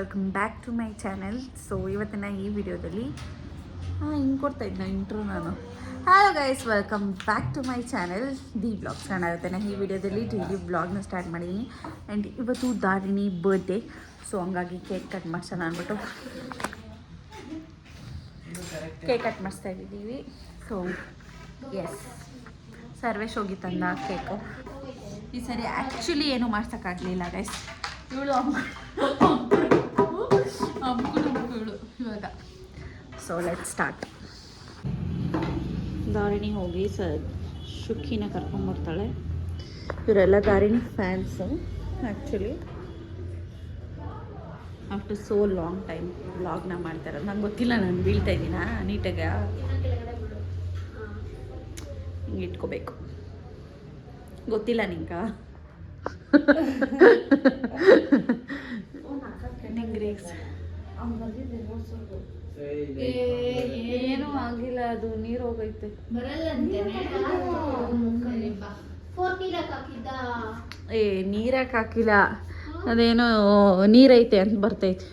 Welcome back to my channel so ಇವತ್ತಿನ ಈ ವಿಡಿಯೋದಲ್ಲಿ ಹಾಂ ಹಿಂಗೆ ಕೊಡ್ತಾ ಇದ್ನ ಇಂಟ್ರೂ ನಾನು. Hello guys welcome back to my channel the vlogs ಕಾಣಾಗುತ್ತೆ ನಾನು ಈ ವಿಡಿಯೋದಲ್ಲಿ ಡೈಲಿ ಬ್ಲಾಗ್ನ ಸ್ಟಾರ್ಟ್ ಮಾಡಿದ್ದೀನಿ ಆ್ಯಂಡ್ ಇವತ್ತು ದಾರಿಣಿ ಬರ್ಡೇ ಸೊ ಹಂಗಾಗಿ ಕೇಕ್ ಕಟ್ ಮಾಡ್ಸೋಣ ಅಂದ್ಬಿಟ್ಟು ಕೇಕ್ ಕಟ್ ಮಾಡಿಸ್ತಾ ಇದ್ದೀವಿ. ಸೊ ಎಸ್ ಸರ್ವೇಶ್ ಹೋಗಿ ತಂದ ಕೇಕು ಈ ಸರಿ ಆ್ಯಕ್ಚುಲಿ ಏನು ಮಾಡ್ಸೋಕ್ಕಾಗಲಿಲ್ಲ ಗೈಸ್ ಇವಳು ಇವಾಗ. ಸೊ ಲೆಟ್ ಸ್ಟಾರ್ಟ್ ದಾರಿಣಿ ಹೋಗಿ ಸ ಶುಕ್ಕಿನ ಕರ್ಕೊಂಬರ್ತಾಳೆ ಇವರೆಲ್ಲ Dharini fans actually after so long time ವ್ಲಾಗ್ನ ಮಾಡ್ತಾರೆ. ನಂಗೆ ಗೊತ್ತಿಲ್ಲ ನಾನು ಬೀಳ್ತಾ ಇದ್ದೀನಾ? ನೀಟಾಗ ಹಿಂಗೆ ಇಟ್ಕೋಬೇಕು. ಗೊತ್ತಿಲ್ಲ ನಿಂಗ. ನಿಂಗೆ ಏನೂ ಆಗಿಲ್ಲ ಅದು ನೀರು ಹೋಗೈತೆ. ಏ ನೀರಕ್ಕೆ ಹಾಕಿಲ್ಲ? ಅದೇನೋ ನೀರೈತೆ ಅಂತ ಬರ್ತೈತೆ.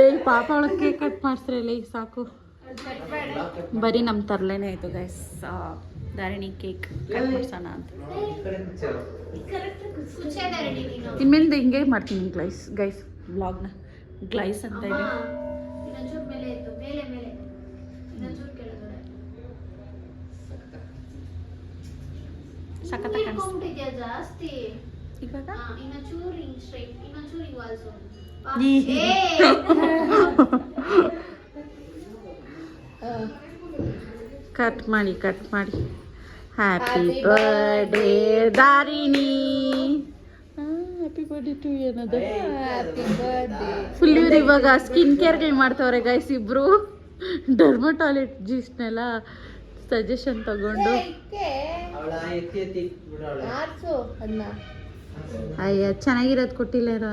ಏ ಪಾಪ ಒಳಗೆ ಕೇಕ್ ಕಟ್ ಮಾಡಿಸ್ರಲ್ಲ ಈಗ ಸಾಕು ಬರೀ ನಮ್ಮ ತರಲೇನೆ ಆಯ್ತು ಗೈಸ್ ದಾರಿಣಿ ಕೇಕ್ ಕಟ್ ಮಾಡ್ಸೋಣ ಅಂತ. ಇನ್ಮೇಲಿಂದ ಹಿಂಗೆ ಮಾಡ್ತೀನಿ ಗ್ಲೈಸ್ ಗೈಸ್ ಬ್ಲಾಗ್ನ ಗ್ಲೈಸ್ ಅಂತ ಇದೆ. ಸಖತ್ ಕಾಣಿಸ್ತು ಜಾಸ್ತಿ? ಇವಾಗ? ಇನ್ನೊಂಚೂರು ಹಿಂಗ್ ಸ್ಟ್ರೈಟ್ ಇನ್ನೊಂಚೂರು ಹಿಂಗ್ ವಾಲ್ಸು ಈ. ಕಟ್ ಮಾಡಿ ಕಟ್ ಮಾಡಿ happy birthday Dharini happy birthday to ಏನದ ಫುಲ್ ಇವ್ರು ಇವಾಗ ಸ್ಕಿನ್ ಕೇರ್ಗಳು ಮಾಡ್ತಾವ್ರೆ ಗೈಸ್ ಇಬ್ರು. ಡರ್ಮಟಾಲಜಿಸ್ಟ್ನೆಲ್ಲ ಸಜೆಷನ್ ತಗೊಂಡು. ಅಯ್ಯ ಚೆನ್ನಾಗಿರೋದು ಕೊಟ್ಟಿಲ್ಲ ಏನೋ.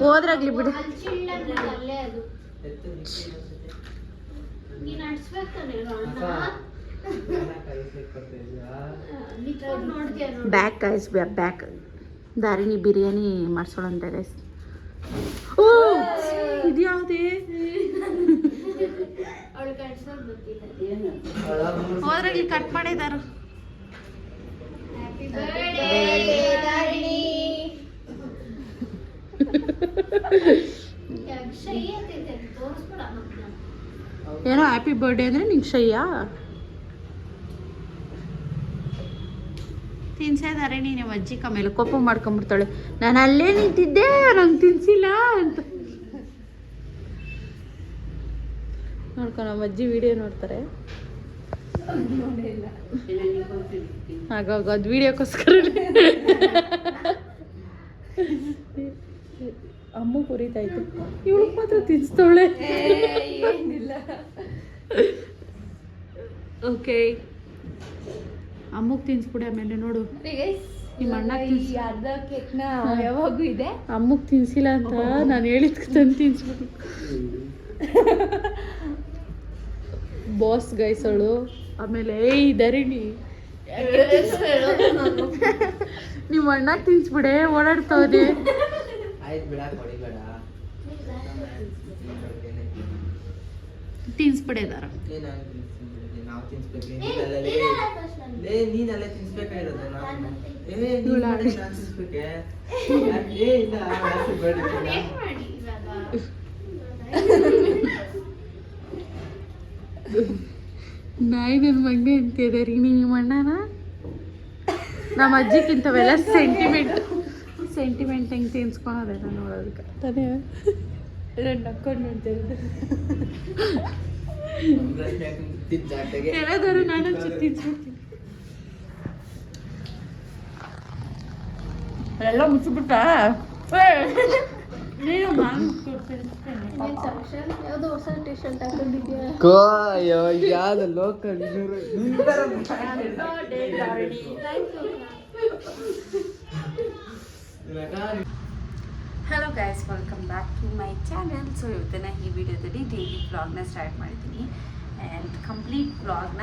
ಹೋದ್ರಾಗ್ಲಿ ಬಿಡಿ. ಹಂಚಿಲ್ಲ ಅಲ್ಲೇ ಅದು. ನೀನ್ ನೋಡು. Back guys back Dharini biryani ಮಾಡ್ಸೋಳಂತ guys ಓ! ಇದು ಯಾವುದೇ ಹೋದ್ರಾಗ್ಲಿ ಕಟ್ ಮಾಡಿದಾರು. ತೋರಿಸ್ಬೇಡ ಮಕ್ಕಳ ಏನೋ ಹ್ಯಾಪಿ ಬರ್ಡೇ ಅಂದ್ರೆ ನಿಂಗೆ ಶಯ್ಯ ತಿನ್ಸೇ ನೀನು ಅಜ್ಜಿ ಕಮೇಲೆ ಕೋಪ ಮಾಡ್ಕೊಂಬಿಡ್ತಾಳೆ. ನಾನು ಅಲ್ಲೇ ನಿಂತಿದ್ದೆ ನಂಗೆ ತಿನ್ಸಿಲ್ಲ ಅಂತ. ನೋಡ್ಕೊ ನಮ್ಮ ಅಜ್ಜಿ ವಿಡಿಯೋ ನೋಡ್ತಾರೆ. ಹಾಗಾಗ ಅದು ವಿಡಿಯೋಕ್ಕೋಸ್ಕರ ಅಮ್ಮ ಕುರಿತಾಯ್ತು. ಇವಳು ಮಾತ್ರ ತಿನ್ಸ್ತವಳೆ. ಓಕೆ ಅಮ್ಮಗ್ ತಿನ್ಸ್ಬಿಡಿ ಆಮೇಲೆ ನೋಡು. ನಿಮ್ಮ ಅಣ್ಣ ತಿನ್ಸಿ ಅರ್ಧ ಕೇಕ್ನ ಯಾವಾಗೂ ಇದೆ. ಅಮ್ಮಗ್ ತಿನ್ಸಿಲ್ಲ ಅಂತ ನಾನು ಹೇಳಿದ್ ತಂದು ತಿನ್ಸ್ಬಿಟ್ಟು ಬಾಸ್ ಗೈಸಳು ಆಮೇಲೆ ಏಯ್ ಧರಣಿ. ನಿಮ್ಮ ಅಣ್ಣ ತಿನ್ಸ್ಬಿಡೆ ಓಡಾಡ್ತಾವ್ರಿ ತಿನ್ಸ್ಬಿಡೆ ಕೊಡಿ ನೀನೆಲ್ಲ ತಿನ್ಸ್ಬೇಕಾಗಿರೋದು ನಾನು ಏ ನೀನ್ ಇವಳು ಮಾಡಿ ನಾನ್ ತಿನ್ಸ್ಬೇಕೆ ಏ ಇಲ್ಲ happy birthday ಕಣ. ಏನ್ ಮಾಡಿ ಇವಾಗ? ನಾಯಿ ನನ್ನ ಮಗನೇ ಅಂತಿದ್ದಾರೆ ನಿಮ್ಮ ಅಣ್ಣನ ನಮ್ಮ ಅಜ್ಜಿಗಿಂತವೆಲ್ಲ ಸೆಂಟಿಮೆಂಟ್ ಸೆಂಟಿಮೆಂಟ್ ಹೆಂಗೆ ತಿನ್ಸ್ಕೊಳೋದೆಲ್ಲ ನೋಡೋದಕ್ಕೆ. ತಾನೇ? ನಕ್ಕೊಂಡು ನೋಡ್ತಿರೋದು ಎಲ್ಲಾದರೂ ನಾನು ಎಲ್ಲ ಮುಚ್ಚಿಬಿಟ್ಟ? ನೀನು ಯಾವ್ದು local hello guys welcome back to my channel so ಇವತ್ತಿನ ಈ ವಿಡಿಯೋದಲ್ಲಿ ಡೈಲಿ ಬ್ಲಾಗ್ನ ಸ್ಟಾರ್ಟ್ ಮಾಡಿದ್ದೀನಿ ಆ್ಯಂಡ್ ಕಂಪ್ಲೀಟ್ ಬ್ಲಾಗ್ನ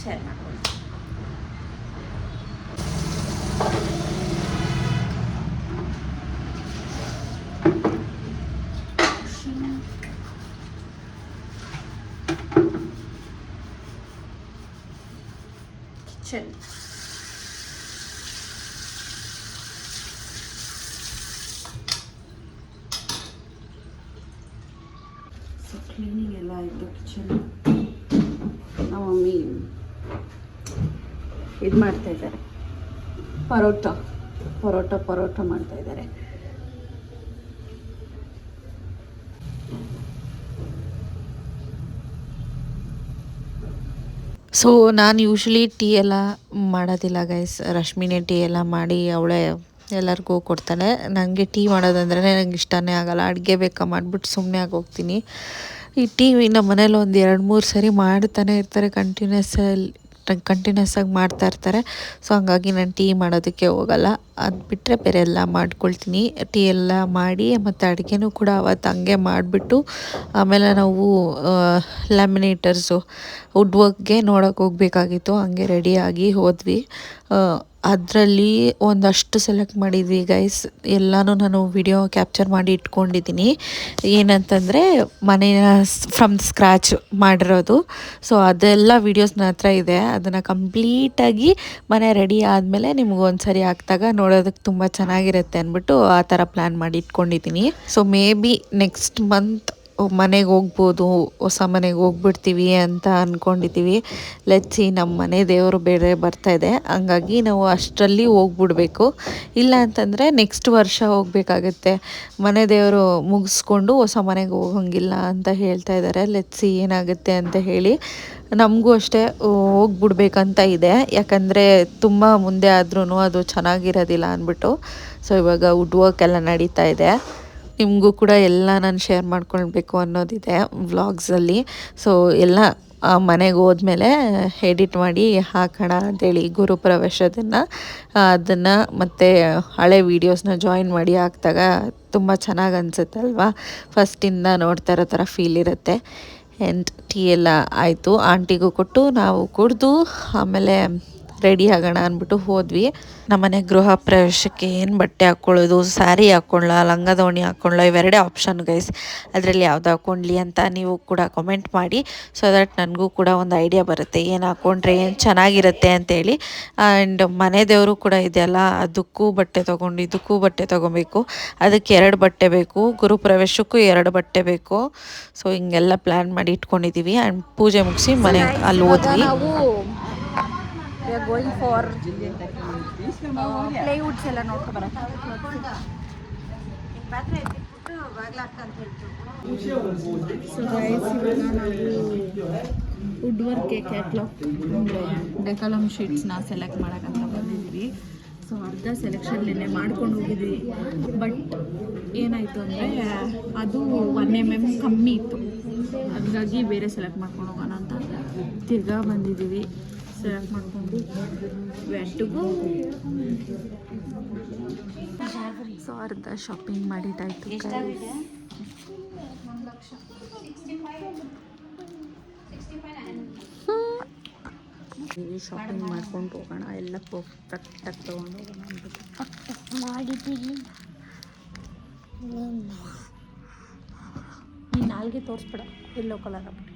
ಶೇರ್ ಮಾಡ್ಬೋದು ಕಿಚನ್ ಕ್ಲೀನಿಂಗ್ ಎಲ್ಲ ಆಯಿತು ಕಿಚನ್ ನಮ್ಮ ಮಮ್ಮಿ ಇದು ಮಾಡ್ತಾ ಇದ್ದಾರೆ. ಪರೋಟ ಪರೋಟ ಪರೋಟ ಮಾಡ್ತಾ ಇದ್ದಾರೆ. ಸೊ ನಾನು ಯೂಶ್ವಲಿ ಟೀ ಎಲ್ಲ ಮಾಡೋದಿಲ್ಲ ಗೈಸ್ ರಶ್ಮಿನೇ ಟೀ ಎಲ್ಲ ಮಾಡಿ ಅವಳೇ ಎಲ್ಲರಿಗೂ ಕೊಡ್ತಾಳೆ ನನಗೆ ಟೀ ಮಾಡೋದಂದ್ರೆ ನನಗೆ ಇಷ್ಟನೇ ಆಗಲ್ಲ. ಅಡುಗೆ ಬೇಕಾ ಮಾಡಿಬಿಟ್ಟು ಸುಮ್ಮನೆ ಆಗೋಗ್ತೀನಿ. ಈ ಟೀ ನಮ್ಮ ಮನೇಲಿ ಒಂದು ಎರಡು ಮೂರು ಸರಿ ಮಾಡ್ತಾನೆ ಇರ್ತಾರೆ ಕಂಟಿನ್ಯೂಸ್ ಕಂಟಿನ್ಯೂಸ್ ಆಗಿ ಮಾಡ್ತಾ ಇರ್ತಾರೆ. ಸೊ ಹಂಗಾಗಿ ನಾನು ಟೀ ಮಾಡೋದಕ್ಕೆ ಹೋಗಲ್ಲ. ಅದು ಬಿಟ್ಟರೆ ಬೇರೆ ಎಲ್ಲ ಮಾಡ್ಕೊಳ್ತೀನಿ. ಟೀ ಎಲ್ಲ ಮಾಡಿ, ಮತ್ತು ಅಡುಗೆನೂ ಕೂಡ ಅವತ್ತು ಹಂಗೆ ಮಾಡಿಬಿಟ್ಟು, ಆಮೇಲೆ ನಾವು ಲ್ಯಾಮಿನೇಟರ್ಸು ವುಡ್ ವರ್ಕ್ಗೆ ನೋಡೋಕೆ ಹೋಗಬೇಕಾಗಿತ್ತು. ಹಂಗೆ ರೆಡಿಯಾಗಿ ಹೋದ್ವಿ. ಅದರಲ್ಲಿ ಒಂದಷ್ಟು ಸೆಲೆಕ್ಟ್ ಮಾಡಿದ್ವಿ ಗೈಸ್ ಎಲ್ಲನೂ ನಾನು ವಿಡಿಯೋ ಕ್ಯಾಪ್ಚರ್ ಮಾಡಿ ಇಟ್ಕೊಂಡಿದ್ದೀನಿ. ಏನಂತಂದರೆ ಮನೆಯ ಫ್ರಮ್ ಸ್ಕ್ರ್ಯಾಚ್ ಮಾಡಿರೋದು. ಸೊ ಅದೆಲ್ಲ ವಿಡಿಯೋಸ್ ನನ್ನ ಹತ್ರ ಇದೆ. ಅದನ್ನು ಕಂಪ್ಲೀಟಾಗಿ ಮನೆ ರೆಡಿ ಆದಮೇಲೆ ನಿಮ್ಗೆ ಸರಿ ಹಾಕ್ದಾಗ ನೋಡೋದಕ್ಕೆ ತುಂಬ ಚೆನ್ನಾಗಿರುತ್ತೆ ಅಂದ್ಬಿಟ್ಟು ಆ ಥರ ಪ್ಲ್ಯಾನ್ ಮಾಡಿ ಇಟ್ಕೊಂಡಿದ್ದೀನಿ. So maybe next month ಮನೆಗೆ ಹೋಗ್ಬೋದು, ಹೊಸ ಮನೆಗೆ ಹೋಗ್ಬಿಡ್ತೀವಿ ಅಂತ ಅಂದ್ಕೊಂಡಿದ್ದೀವಿ ಲೆಚ್ಚಿ ನಮ್ಮ ಮನೆ ದೇವರು ಬೇರೆ ಬರ್ತಾ ಇದೆ. ಹಂಗಾಗಿ ನಾವು ಅಷ್ಟರಲ್ಲಿ ಹೋಗ್ಬಿಡ್ಬೇಕು. ಇಲ್ಲ ಅಂತಂದರೆ ನೆಕ್ಸ್ಟ್ ವರ್ಷ ಹೋಗಬೇಕಾಗತ್ತೆ. ಮನೆ ದೇವರು ಮುಗಿಸ್ಕೊಂಡು ಹೊಸ ಮನೆಗೆ ಹೋಗಂಗಿಲ್ಲ ಅಂತ ಹೇಳ್ತಾ ಇದ್ದಾರೆ. ಲೆಚ್ಚಿ ಏನಾಗುತ್ತೆ ಅಂತ ಹೇಳಿ. ನಮಗೂ ಅಷ್ಟೇ ಹೋಗ್ಬಿಡ್ಬೇಕಂತ ಇದೆ. ಯಾಕಂದರೆ ತುಂಬ ಮುಂದೆ ಆದ್ರೂ ಅದು ಚೆನ್ನಾಗಿರೋದಿಲ್ಲ ಅಂದ್ಬಿಟ್ಟು. ಸೊ ಇವಾಗ ವುಡ್ ವರ್ಕ್ ಎಲ್ಲ ನಡೀತಾ ಇದೆ. ನಿಮಗೂ ಕೂಡ ಎಲ್ಲ ನಾನು ಶೇರ್ ಮಾಡ್ಕೊಳ್ಬೇಕು ಅನ್ನೋದಿದೆ ವ್ಲಾಗ್ಸಲ್ಲಿ ಸೊ ಎಲ್ಲ ಮನೆಗೆ ಹೋದ್ಮೇಲೆ ಎಡಿಟ್ ಮಾಡಿ ಹಾಕೋಣ ಅಂತೇಳಿ ಗುರುಪ್ರವೇಶದನ್ನು ಅದನ್ನು ಮತ್ತು ಹಳೆ ವೀಡಿಯೋಸ್ನ ಜಾಯಿನ್ ಮಾಡಿ ಹಾಕಿದಾಗ ತುಂಬ ಚೆನ್ನಾಗಿ ಅನಿಸುತ್ತೆ ಅಲ್ವಾ ಫಸ್ಟಿಂದ ನೋಡ್ತಾ ಇರೋ ಥರ ಫೀಲ್ ಇರುತ್ತೆ. ಆ್ಯಂಡ್ ಟೀ ಎಲ್ಲ ಆಯಿತು. ಆಂಟಿಗೂ ಕೊಟ್ಟು ನಾವು ಕುಡಿದು, ಆಮೇಲೆ ರೆಡಿ ಆಗೋಣ ಅಂದ್ಬಿಟ್ಟು ಹೋದ್ವಿ. ನಮ್ಮನೆ ಗೃಹ ಪ್ರವೇಶಕ್ಕೆ ಏನು ಬಟ್ಟೆ ಹಾಕ್ಕೊಳ್ಳೋದು ಸ್ಯಾರಿ ಹಾಕ್ಕೊಳ್ಳ ಲಂಗ ದೋಣಿ ಹಾಕ್ಕೊಳ್ಳ ಇವೆರಡೇ ಆಪ್ಷನ್ ಗೈಸ್ ಅದರಲ್ಲಿ ಯಾವ್ದು ಹಾಕ್ಕೊಂಡ್ಲಿ ಅಂತ ನೀವು ಕೂಡ ಕಮೆಂಟ್ ಮಾಡಿ. ಸೊ ದಟ್ ನನಗೂ ಕೂಡ ಒಂದು ಐಡಿಯಾ ಬರುತ್ತೆ. ಏನು ಹಾಕ್ಕೊಂಡ್ರೆ ಏನು ಚೆನ್ನಾಗಿರುತ್ತೆ ಅಂತೇಳಿ. ಆ್ಯಂಡ್ ಮನೆ ದೇವರು ಕೂಡ ಇದೆಯಲ್ಲ ಅದಕ್ಕೂ ಬಟ್ಟೆ ತೊಗೊಂಡು ಇದಕ್ಕೂ ಬಟ್ಟೆ ತೊಗೊಬೇಕು. ಅದಕ್ಕೆ ಎರಡು ಬಟ್ಟೆ ಬೇಕು. ಗುರು ಪ್ರವೇಶಕ್ಕೂ ಎರಡು ಬಟ್ಟೆ ಬೇಕು. ಸೊ ಹಿಂಗೆಲ್ಲ ಪ್ಲ್ಯಾನ್ ಮಾಡಿ ಇಟ್ಕೊಂಡಿದ್ದೀವಿ ಆ್ಯಂಡ್ ಪೂಜೆ ಮುಗಿಸಿ ಮನೆ ಅಲ್ಲಿ ಹೋದ್ವಿ. ನಾವು ಗೋಯಿಂಗ್ ಫಾರ್ ಪ್ಲೇವುಡ್ಸ್ ಎಲ್ಲ ಗೈಸ್ ನಾವು ವುಡ್ ವರ್ಕ್ ಕ್ಯಾಟ್ಲಾಗ್ ಡೆಕಾಲಮ್ ಶೀಟ್ಸ್ನ ಸೆಲೆಕ್ಟ್ ಮಾಡೋಕ್ಕಂತ ಬಂದಿದ್ದೀವಿ ಸೊ ಅರ್ಧ ಸೆಲೆಕ್ಷನ್ ನಿನ್ನೆ ಮಾಡ್ಕೊಂಡು ಹೋಗಿದ್ವಿ. ಬಟ್ ಏನಾಯಿತು ಅಂದರೆ ಅದು ಒನ್ ಎಂ ಎಂ ಕಮ್ಮಿ ಇತ್ತು. ಹಾಗಾಗಿ ಬೇರೆ ಸೆಲೆಕ್ಟ್ ಮಾಡ್ಕೊಂಡು ಹೋಗೋಣ ಅಂತ ತಿರ್ಗಾ ಬಂದಿದ್ದೀವಿ. ಸೆಲೆಕ್ಟ್ ಮಾಡಿಕೊಂಡು ವೆಟ್ಟಿಗೂ ಸೊ ಅರ್ಧ ಶಾಪಿಂಗ್ ಮಾಡಿದ್ದಾಯ್ತು ಶಾಪಿಂಗ್ ಮಾಡ್ಕೊಂಡು ಹೋಗೋಣ. ಎಲ್ಲ ಪರ್ಫೆಕ್ಟಾಗಿ ತೊಗೊಂಡು ಹೋಗೋಣ ಮಾಡಿದ್ದೀವಿ ಈ ನಾಲ್ಗೆ ತೋರಿಸ್ಬೇಡ. ಎಲ್ಲೋ ಕಲರ್ ಆಗ್ಬಿಟ್ಟು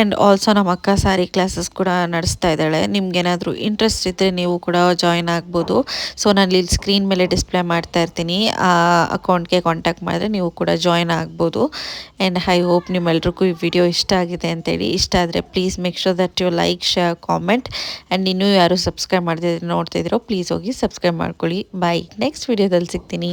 ಆ್ಯಂಡ್ ಆಲ್ಸೋ ನಮ್ಮ ಅಕ್ಕ ಸಾರಿ ಕ್ಲಾಸಸ್ ಕೂಡ ನಡೆಸ್ತಾ ಇದ್ದಾಳೆ. ನಿಮ್ಗೇನಾದರೂ ಇಂಟ್ರೆಸ್ಟ್ ಇದ್ದರೆ ನೀವು ಕೂಡ ಜಾಯ್ನ್ ಆಗ್ಬೋದು. ಸೊ ನಾನು ಇಲ್ಲಿ ಸ್ಕ್ರೀನ್ ಮೇಲೆ ಡಿಸ್ಪ್ಲೇ ಮಾಡ್ತಾ ಇರ್ತೀನಿ. ಆ ಅಕೌಂಟ್ಗೆ ಕಾಂಟ್ಯಾಕ್ಟ್ ಮಾಡಿದ್ರೆ ನೀವು ಕೂಡ ಜಾಯ್ನ್ ಆಗ್ಬೋದು. ಆ್ಯಂಡ್ ಐ ಹೋಪ್ ನಿಮ್ಮೆಲ್ರಿಗೂ ಈ ವಿಡಿಯೋ ಇಷ್ಟ ಆಗಿದೆ ಅಂತೇಳಿ. ಇಷ್ಟ ಆದರೆ please make sure that you like share comment and ಇನ್ನೂ ಯಾರು ಸಬ್ಸ್ಕ್ರೈಬ್ ಮಾಡ್ತಿದ್ರೆ ನೋಡ್ತಿದ್ದೀರೋ ಪ್ಲೀಸ್ ಹೋಗಿ ಸಬ್ಸ್ಕ್ರೈಬ್ ಮಾಡ್ಕೊಳ್ಳಿ. ಬಾಯ್ ನೆಕ್ಸ್ಟ್ ವಿಡಿಯೋದಲ್ಲಿ ಸಿಗ್ತೀನಿ.